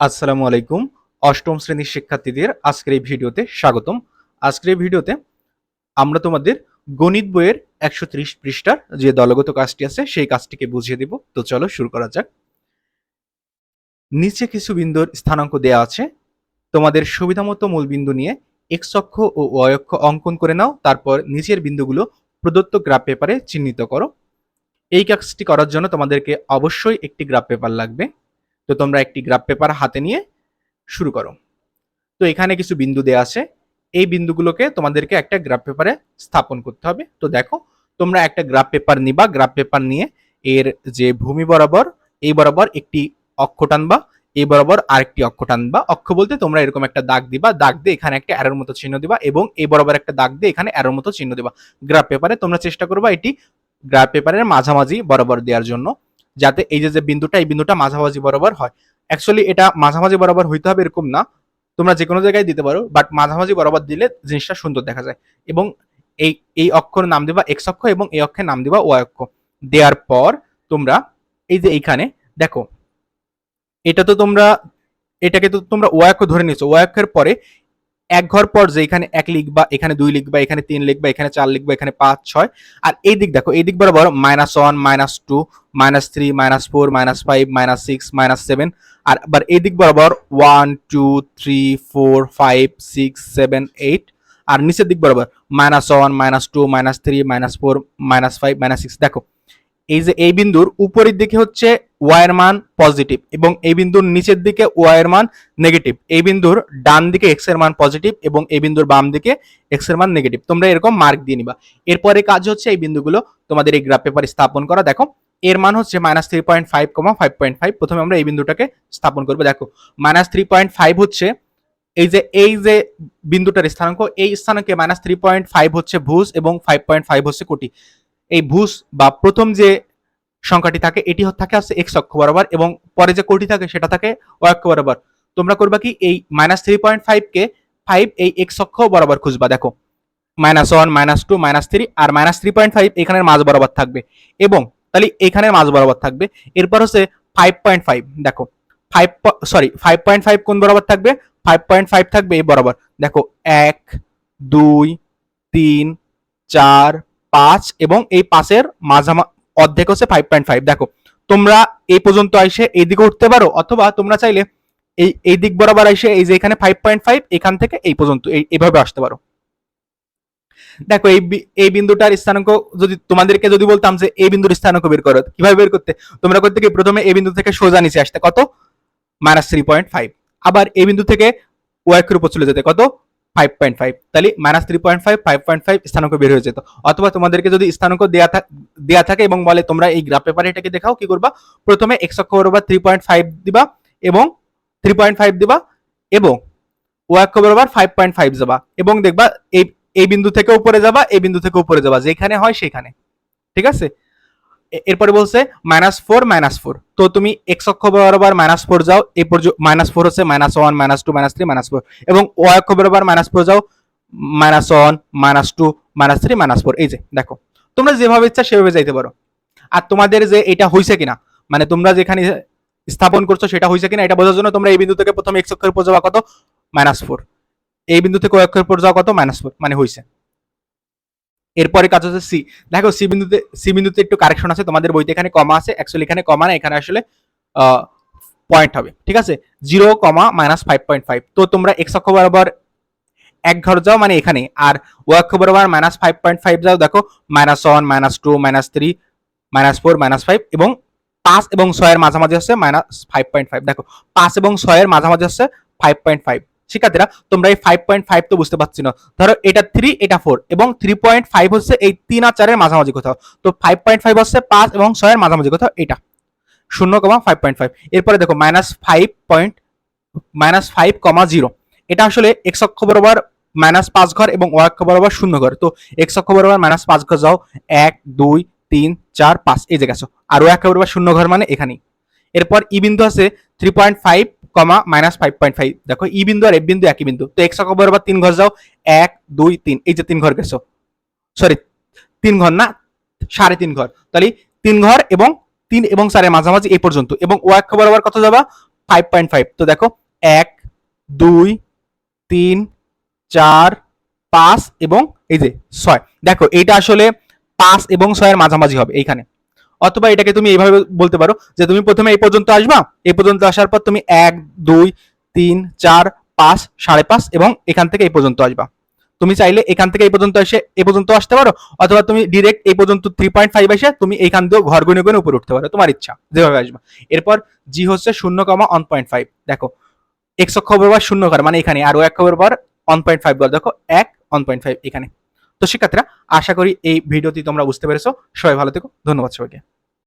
আসসালামু আলাইকুম। অষ্টম শ্রেণির শিক্ষার্থীদের আজকের এই ভিডিওতে স্বাগতম। আজকের এই ভিডিওতে আমরা তোমাদের গণিত বইয়ের একশো ত্রিশ পৃষ্ঠার যে দলগত কাজটি আছে, সেই কাজটিকে বুঝিয়ে দেব। তো চলো শুরু করা যাক। নিচে কিছু বিন্দুর স্থানাঙ্ক দেয়া আছে। তোমাদের সুবিধামতো মূল বিন্দু নিয়ে এক্স অক্ষ ও ওয়াই অক্ষ অঙ্কন করে নাও। তারপর নিচের বিন্দুগুলো প্রদত্ত গ্রাফ পেপারে চিহ্নিত করো। এই কাজটি করার জন্য তোমাদেরকে অবশ্যই একটি গ্রাফ পেপার লাগবে। তো তোমরা একটি গ্রাফ পেপার হাতে নিয়ে শুরু করো। তো এখানে কিছু বিন্দু দেওয়া আছে। এই বিন্দুগুলোকে তোমাদেরকে একটা গ্রাফ পেপারে স্থাপন করতে হবে। তো দেখো, তোমরা একটা গ্রাফ পেপার নিবা। গ্রাফ পেপার নিয়ে এর যে ভূমি বরাবর, এই বরাবর একটি অক্ষ টানবা, এই বরাবর আরেকটি অক্ষ টানবা। অক্ষ বলতে তোমরা এরকম একটা দাগ দিবা। দাগ দিয়ে এখানে একটা অ্যারোর মতো চিহ্ন দিবা এবং এই বরাবর একটা দাগ দিয়ে এখানে অ্যারোর মতো চিহ্ন দিবা। গ্রাফ পেপারে তোমরা চেষ্টা করবা এটি গ্রাফ পেপারের মাঝামাঝি বরাবর দেওয়ার জন্য। যাতে এই যে বিন্দুটা, এই বিন্দুটা মাঝামাঝি বরাবর হয়। অ্যাকচুয়ালি এটা মাঝামাঝি বরাবর হইতে হবে এরকম না। তোমরা যে কোনো জায়গায় দিতে পারো বাট মাঝামাঝি বরাবর দিলে জিনিসটা সুন্দর দেখা যায়। এবং এই এই অক্ষর নাম দিবা এক্স অক্ষ এবং এই অক্ষের নাম দিবা ওয়াই অক্ষ। দেওয়ার পর তোমরা এই যে এইখানে, দেখো, এটা তো তোমরা, এটাকে তো তোমরা ওয়াই অক্ষ ধরে নিয়েছো। ওয়াই অক্ষের পরে এক ঘর পর যে এখানে এক লিখবা এখানে দুই লিখবা এখানে তিন লিখবা এখানে চার লিখবা এখানে পাঁচ, ছয়, আর এই দিক দেখো, এই দিক বরাবর minus one minus two minus three minus four minus five minus six minus seven আর আবার এই দিক বরাবর one two three four five six seven eight আর নিচের দিক বরাবর minus one minus two minus three minus four minus five minus six দেখো, এই যে এই বিন্দুর উপরের দিকে হচ্ছে ওয়াই মান পজিটিভ এবং এই বিন্দুর নিচের দিকে ওয়াই মান নেগেটিভ। এই বিন্দুর ডান দিকে এক্সের মান পজিটিভ এবং এই বিন্দুর বাম দিকে এক্সের মান নেগেটিভ। তোমরা এরকম মার্ক দিয়ে নিবা। এরপরে কাজ হচ্ছে এই বিন্দুগুলো তোমাদের এই গ্রাফ পেপারে স্থাপন করা। দেখো, এর মান হচ্ছে minus three point five comma five point five প্রথমে আমরা এই বিন্দুটাকে স্থাপন করব। দেখো মাইনাস থ্রি পয়েন্ট ফাইভ হচ্ছে এই যে এই যে বিন্দুটার স্থানাঙ্ক, এই স্থানাঙ্কে মাইনাস থ্রি পয়েন্ট ফাইভ হচ্ছে ভুজ এবং ফাইভ পয়েন্ট ফাইভ হচ্ছে কোটি। এই ভুজ বা প্রথম যে সংখ্যাটি থাকে, এটি থাকে হচ্ছে এক্স অক্ষ বরাবর এবং পরে যে কোটি থাকে সেটা থাকে ওয়াই অক্ষ বরাবর। তোমরা করবা কি, এই মাইনাস থ্রি পয়েন্ট ফাইভ কে ফাইভ এই এক্স অক্ষ বরাবর খুঁজবা, দেখো। Minus one minus two minus three আর মাইনাস থ্রি পয়েন্ট ফাইভ এখানের মাঝ বরাবর থাকবে এবং তাহলে এখানের মাঝ বরাবর থাকবে। এরপর হচ্ছে ফাইভ পয়েন্ট ফাইভ দেখো। Five sorry five point five কোন বরাবর থাকবে? ফাইভ পয়েন্ট ফাইভ থাকবে এই বরাবর। দেখো, এক, দুই, তিন, চার, পাঁচ এবং এই পাঁচের মাঝামা অর্ধেক হচ্ছে ফাইভ পয়েন্ট ফাইভ দেখো, তোমরা এই পর্যন্ত এসে এই দিকে উঠতে পারো, অথবা তোমরা চাইলে এই এই দিক বরাবর এসে এই যে এখানে ফাইভ পয়েন্ট ফাইভ এখান থেকে এই পর্যন্ত এইভাবে আসতে পারো। দেখো, এই এই বিন্দুটার স্থানাঙ্ক যদি তোমাদেরকে যদি বলতাম যে এই বিন্দুর স্থানাঙ্ক বের করো, কীভাবে বের করতে? তোমরা করতে কি? প্রথমে এই বিন্দু থেকে সোজা নিচে আসতে। কত? মাইনাস থ্রি পয়েন্ট ফাইভ আবার এই বিন্দু থেকে ওয়াকের উপর চলে যেতে। কত? ফাইভ পয়েন্ট ফাইভ তাহলে minus three point five five point five স্থানাঙ্ক বের হয়ে যেত। অথবা তোমাদেরকে যদি স্থানাঙ্ক থাক দেয়া থাকে এবং বলে তোমরা এই গ্রাফ পেপারে এটাকে দেখাও, কি করবা? প্রথমে এক্স অক্ষ বরাবর থ্রি পয়েন্ট ফাইভ দিবা এবং থ্রি পয়েন্ট ফাইভ দিবা এবং ওয়াই অক্ষ বরাবর ফাইভ পয়েন্ট ফাইভ যাবা। এবং দেখবা এই এই বিন্দু থেকে উপরে যাবা, এই বিন্দু থেকে উপরে যাবা। যেখানে হয় সেখানে। ঠিক আছে? এরপরে বলছে মাইনাস ফোর মাইনাস ফোর তো তুমি এক্স অক্ষ বরাবর মাইনাস ফোর যাও এরপর মাইনাস ফোর হচ্ছে minus one minus two minus three minus four এবং ওয়াই অক্ষ বরাবর মাইনাস ফোর যাও minus one minus two minus three minus four এই যে, দেখো, তোমরা যেভাবে ইচ্ছা সেভাবে যাইতে পারো। আর তোমাদের যে এটা হয়েছে কিনা মানে তোমরা যেখানে স্থাপন করছ সেটা হয়েছে কিনা, এটা বোঝার জন্য তোমরা এই বিন্দু থেকে প্রথমে এক্স অক্ষের উপর যাওয়া কত? মাইনাস ফোর এই বিন্দু থেকে ওই অক্ষের উপর যাওয়া কত? মাইনাস ফোর মানে হয়েছে এরপরে কাজ হচ্ছে সি দেখো সি বিন্দুতে সি বিন্দুতে একটু কারেকশন আছে, তোমাদের বইতে এখানে কমা আছে অ্যাকচুয়ালি এখানে কমা না, এখানে আসলে পয়েন্ট হবে, ঠিক আছে? Zero comma minus five point five তো তোমরা এক্স অক্ষ বরাবর এক ঘর যাও মানে এখানে, আর ও অক্ষ বরাবর মাইনাস ফাইভ পয়েন্ট ফাইভ যাও, দেখো minus one minus two minus three minus four minus five এবং পাঁচ এবং ছয়ের মাঝামাঝি হচ্ছে মাইনাস ফাইভ পয়েন্ট ফাইভ দেখো, পাঁচ এবং ছয়ের মাঝামাঝি হচ্ছে ফাইভ পয়েন্ট ফাইভ শিক্ষার্থীরা, তোমরা এই ফাইভ পয়েন্ট ফাইভ তো বুঝতে পারছি না। ধরো এটা থ্রি এটা ফোর এবং থ্রি পয়েন্ট ফাইভ হচ্ছে এই তিন আর চারের মাঝামাঝি কোথাও। তো ফাইভ পয়েন্ট ফাইভ হচ্ছে পাঁচ এবং ছয়ের মাঝামাঝি কোথাও এটা। শূন্য কমা ফাইভ পয়েন্ট ফাইভ এরপরে দেখো minus five point minus five comma zero এটা আসলে এক্স অক্ষ বরাবর মাইনাস পাঁচ ঘর এবং ওয়াই অক্ষ বরাবর শূন্য ঘর। তো এক্স অক্ষ বরাবর মাইনাস পাঁচ ঘর যাও, এক, দুই, তিন, চার, পাঁচ, এই যে গেছো আর ওয়াই অক্ষ বরাবর শূন্য ঘর মানে এখানেই। এরপর ই বিন্দু আছে three point five comma minus five point five দেখো, ই বিন্দু আর এফ বিন্দু একই বিন্দু। তো এক্স অক্ষ বরাবর তিন ঘর যাও। এক, দুই, তিন। এই যে তিন ঘর গেছো। সরি তিন ঘর না, সাড়ে তিন ঘর। তাহলে তিন ঘর এবং তিন এবং চারের মাঝামাঝি এই পর্যন্ত। এবং ও অক্ষ বরাবর কত যাবা? ফাইভ পয়েন্ট ফাইভ তো দেখো, এক, দুই, তিন, চার, পাঁচ এবং এই যে ছয়। দেখো, এইটা আসলে পাঁচ এবং ছয়ের মাঝামাঝি হবে এইখানে। অথবা এটাকে তুমি এইভাবে বলতে পারো যে তুমি প্রথমে এই পর্যন্ত আসবা, এই পর্যন্ত আসার পর তুমি এক, দুই, তিন, চার, পাঁচ, সাড়ে পাঁচ এবং এখান থেকে এই পর্যন্ত আসবা। তুমি চাইলে এখান থেকে এই পর্যন্ত এসে এই পর্যন্ত আসতে পারো অথবা তুমি ডিরেক্ট এই পর্যন্ত থ্রি পয়েন্ট ফাইভ এসে তুমি এইখান দিয়েও ঘর গুনে গুনে উপরে উঠতে পারো, তোমার ইচ্ছা, যেভাবে আসবা। এরপর জি হচ্ছে শূন্য কমা ওয়ান পয়েন্ট ফাইভ দেখো এক্স অক্ষ বরাবর শূন্য ঘর মানে এখানে আর ও এক বরাবর ওয়ান পয়েন্ট ফাইভ ঘর, দেখো, এক ওয়ান পয়েন্ট ফাইভ এখানে। তো শিক্ষার্থীরা আশা করি এই ভিডিওটি তোমরা বুঝতে পেরেছ। সবাই ভালো থেকো। ধন্যবাদ সবাইকে।